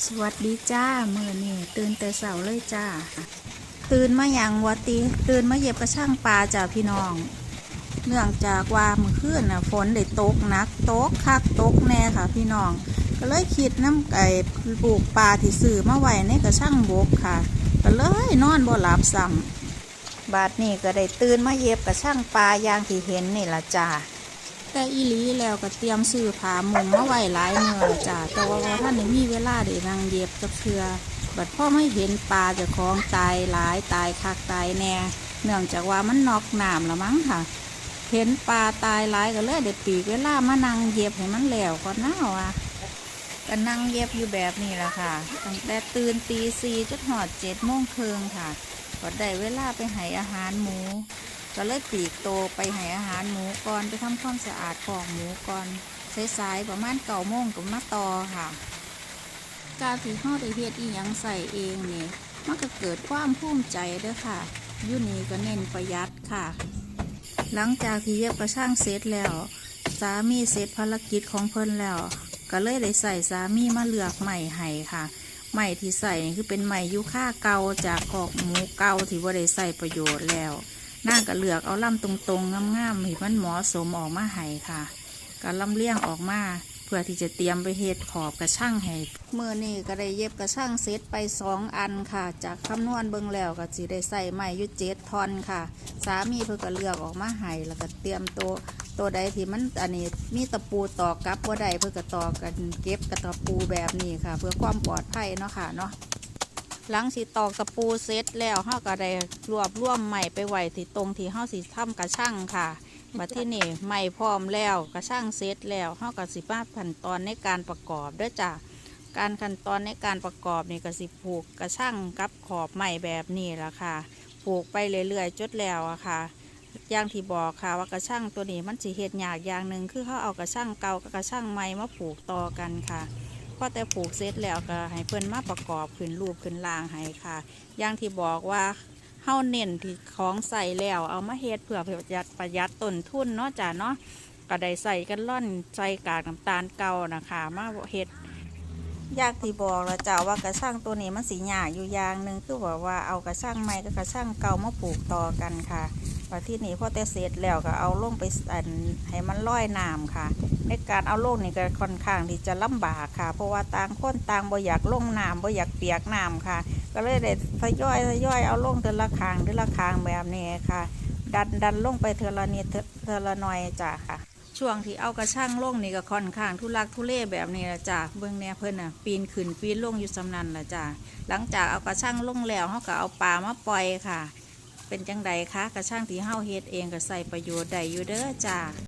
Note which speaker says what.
Speaker 1: สวัสดีจ้าเมื่อนี่ตื่นแต่เสาเลยจ้า ตื่นมาอย่างวัตีตื่นมาเหยียบกระช่างปลาจ้าพี่น้อง เนื่องจากว่าเมื่อคืนน่ะฝนได้ตกนักตกคักตกแน่ค่ะพี่น้อง ก็เลยคิดน้ำไก่ปลูกปลาที่ซื้อมาไว้ในกระช่างบกค่ะ ก็เลยนอนบ่หลับซ้ำบาดนี้ก็ได้ตื่นมาเหยียบกระช่างปลาอย่างที่เห็นนี่ละจ้า แต่อีหลีแล้วก็เตรียมซื้อผ้ามุงมาไว้หลายเมื่อจ้าแต่ว่าว่าท่านมีเวลาได้นั่งเย็บกับเชือบัดพ่อไม่เห็นปลาจะคล้องตายหลายตายคักตายแน่ เนื่องจากว่ามันนอกน้ำละมั้งค่ะ เห็นปลาตายหลายก็เลยได้ปีกเวลามานั่งเย็บให้มันแล้วก่อนหน้าว่ะก็นั่งเย็บอยู่แบบนี้แหละค่ะตั้งแต่ตื่นตีสี่จนหอดเจ็ดโมงเครึ่งค่ะก็ได้เวลาไปให้อาหารหมู ก็เลยปีกโตไปให้อาหารหมูก่อนไปทำความสะอาดของหมูก่อนสายๆประมาณเก่าโมงกับมาต่อค่ะ การที่เฮาได้เฮ็ดอีหยังใส่เองนี่มันก็เกิดความภูมิใจเด้อค่ะยุนี้ก็เน้นประหยัดค่ะ หลังจากที่เย็บกระช่างเสร็จแล้ว สามีเสร็จภารกิจของเพิ่นแล้ว ก็เลยได้ใส่สามีมาเลือกใหม่ให้ค่ะใหม่ที่ใส่คือเป็นใหม่ยูค่าเก่าจากกอกหมูเก่าที่ว่าได้ใส่ประโยชน์แล้ว น่าก็เลือกเอาลำตรงๆงามๆให้มันเหมาะสมออกมาให้ค่ะก็ลำเลียงออกมาเพื่อที่จะเตรียมไปเฮ็ดขอบกระช่างให้เมื่อนี้ก็ได้เย็บกระช่างเซตไปสองอันค่ะ จากคำนวณเบิ่งแล้วก็สิได้ใส่ไม้ยุเจ็ดทอนค่ะ สามีเพิ่นก็เลือกออกมาให้แล้วก็เตรียมตัวตัวใดที่มันอันนี้มีตะปูตอกกับบ่ได้เพิ่นก็ตอกกันเก็บกับตะปูแบบนี้ค่ะ เพื่อความปลอดภัยเนาะค่ะเนาะ หลังสิตอกตะปูเสร็จแล้วเฮาก็ได้รวบรวมใหม่ไปไว้ที่ตรงที่เฮาสิทำกระช่างค่ะบัดที่นี่ไม่พร้อมแล้วกระช่างเสร็จแล้วเฮาก็สิมาขั้นตอนในการประกอบเด้วยจ้ะการขั้นตอนในการประกอบนี่ก็สิผูกกระช่างกับขอบไม้แบบนี้ละค่ะผูกไปเรื่อยๆจดแล้วอะค่ะอย่างที่บอกค่ะว่ากระช่างตัวนี้มันสิเฮ็ดยากอย่างหนึ่งคือเขาเอากระช่างเก่ากับกระช่างใหม่มาผูกต่อกันค่ะพ อแต่ผูกเสร็จแล้วก็ให้เพื่อนมาประกอบขึ้นรูปขึ้นรางให้ค่ะ อย่างที่บอกว่าเฮาเน้นที่ของใส่แล้ว เอามาเฮ็ดเพื่อประหยัดประหยัดต้นทุนเนาะจ้ะเนาะก็ได้ใส่กันล่อนใส่กากน้ำตาลเก่านะคะมาเฮ็ด ยากที่บอกแล้วจ้ะว่ากระช่างตัวนี้มันสีหยาอยู่อย่างหนึ่งคือบอกว่าเอากระช่างใหม่กับกระช่างเก่ามาปลูกต่อกันค่ะว่าที่นี่พอแต่เสร็จแล้วก็เอาลงไปอันให้มันลอยน้ำค่ะ ในการเอาลงนี่ก็ค่อนข้างที่จะลำบากค่ะ เพราะว่าต่างคนต่างบ่อยากลงน้ำบ่อยากเปียกน้ำค่ะ ก็เลยได้ทยอยทยอยเอาลงเทือละคางเทือละคางแบบนี้ค่ะ ดันดันลงไปเทละนิดเทอเทือละหน่อยจ้ะค่ะ ช่วงที่เอากระช่างลงนี่ก็ค่อนข้างทุลักทุเลแบบนี้ละจ้ะเบื้องแนวเพิ่นน่ะปีนขึ้นปีนลงอยู่สำนันละจ้ะหลังจากเอากระช่างลงแล้วเขาก็เอาปลามาปล่อยค่ะ เป็นจังใดคะกระช่างที่เฮาเฮ็ดเองก็ใส่ประโยชน์ได้อยู่เด้อจ้า